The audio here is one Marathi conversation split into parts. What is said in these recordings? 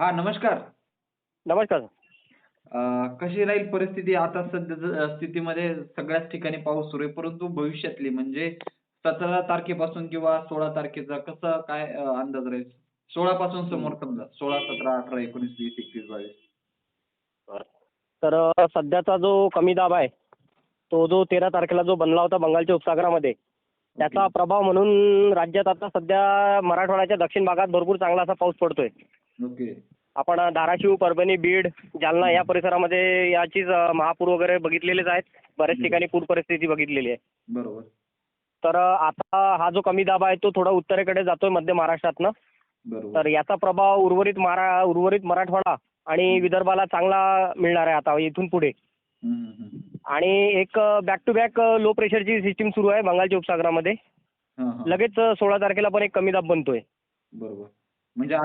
हा नमस्कार. नमस्कार. अं, कशी राहील परिस्थिती? आता सध्या स्थितीमध्ये सगळ्याच ठिकाणी पाऊस सुरू आहे. परंतु भविष्यातली म्हणजे सतरा तारखेपासून किंवा सोळा तारखेचा कसं काय अं, अंदाज राहील? सोळा पासून समोर समजा सोळा सतरा अठरा एकोणीस वीस एकवीस बावीस. तर अ, सध्याचा जो कमी दाब आहे तो जो तेरा तारखेला जो बनला होता बंगालच्या उपसागरामध्ये त्याचा प्रभाव म्हणून राज्यात आता सध्या मराठवाड्याच्या दक्षिण भागात भरपूर चांगला असा पाऊस पडतोय. ओके. आपण धाराशिव परभणी बीड जालना या परिसरामध्ये याचीच महापूर वगैरे बघितलेलेच आहेत. बऱ्याच. ठिकाणी पूर परिस्थिती बघितलेली आहे. बरोबर. तर आता हा जो कमी दाब आहे तो थोडा उत्तरेकडे जातोय मध्य महाराष्ट्रातनं. बरोबर. तर याचा प्रभाव उर्वरित मारा उर्वरित मराठवाडा आणि विदर्भाला चांगला मिळणार आहे आता इथून पुढे. आणि एक बॅक टू बॅक लो प्रेशरची सिस्टीम सुरू आहे बंगालच्या उपसागरामध्ये. लगेच सोळा तारखेला पण एक कमी दाब बनतोय. बरोबर.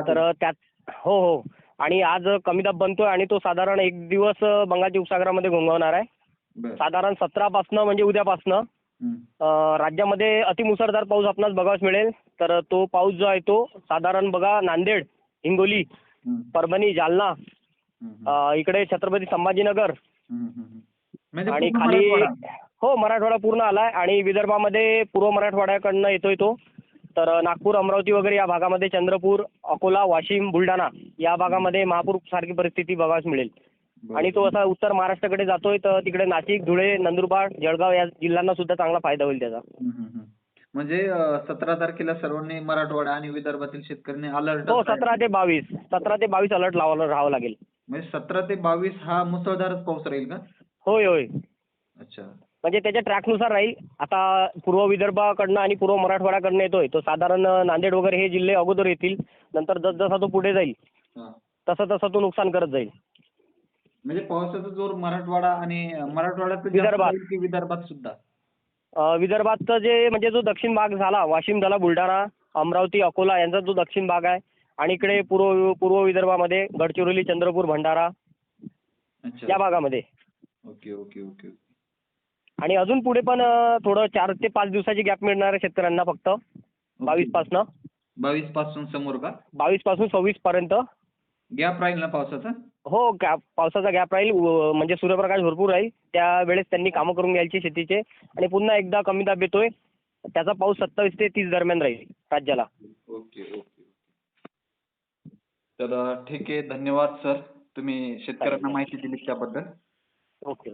तर त्यात हो हो आणि आज कमी दाब बनतोय आणि तो साधारण एक दिवस बंगालच्या उपसागरामध्ये घोंघवणार आहे. साधारण सतरापासनं म्हणजे उद्यापासनं राज्यामध्ये अतिमुसळधार पाऊस आपणास बघावयास मिळेल तर तो पाऊस जो आहे तो साधारण बघा नांदेड हिंगोली. परभणी जालना इकडे छत्रपती संभाजीनगर. म्हणजे आणि खाली. हो मराठवाडा पूर्ण आलाय आणि विदर्भामध्ये पूर्व मराठवाड्याकडनं येतोय तो तर नागपूर अमरावती वगैरे या भागामध्ये चंद्रपूर अकोला वाशिम बुलढाणा या भागामध्ये महापूर सारखी परिस्थिती बघावयास मिळेल. आणि तो असा उत्तर महाराष्ट्राकडे जातोय तर तिकडे नाशिक धुळे नंदुरबार जळगाव या जिल्ह्यांना सुद्धा चांगला फायदा होईल त्याचा. म्हणजे सतरा तारखेला सर्वांनी मराठवाडा आणि विदर्भातील शेतकऱ्यांनी अलर्ट हो सतरा ते बावीस. सतरा ते बावीस अलर्ट लावायला राहावं लागेल. म्हणजे सतरा ते बावीस हा मुसळधारच पाऊस राहील का? होय होय. अच्छा. म्हणजे त्याच्या ट्रॅकनुसार राहील. आता पूर्व विदर्भाकडनं आणि पूर्व मराठवाड्याकडनं येतोय. तो साधारण नांदेड वगैरे हे जिल्हे अगोदर येतील. नंतर जसजसा तो पुढे जाईल. तसं तसं तो नुकसान करत जाईल. म्हणजे पावसाचा जोर मराठवाडा आणि मराठवाड्यात विदर्भात. विदर्भात सुद्धा? विदर्भातचं जे म्हणजे जो दक्षिण भाग झाला वाशिम झाला बुलढाणा अमरावती अकोला यांचा जो दक्षिण भाग आहे आणि इकडे पूर्व पूर्व विदर्भामध्ये गडचिरोली चंद्रपूर भंडारा या भागामध्ये. Okay okay okay. आणि अजून पुढे पण थोडं चार ते पाच दिवसाची गॅप मिळणार आहे शेतकऱ्यांना फक्त बावीस पासनं. बावीसपासून समोर का? बावीसपासून सव्वीस पर्यंत. गॅप राहील ना पावसाचा? हो गॅप पावसाचा गॅप राहील म्हणजे सूर्यप्रकाश भरपूर राहील. त्यावेळेस त्यांनी कामं करून घ्यायची शेतीचे. आणि पुन्हा एकदा कमी दाब येतोय. त्याचा पाऊस सत्तावीस ते तीस दरम्यान राहील राज्याला. ओके ओके तर ठीक आहे. धन्यवाद सर. तुम्ही शेतकऱ्यांना माहिती दिली त्याबद्दल. ओके.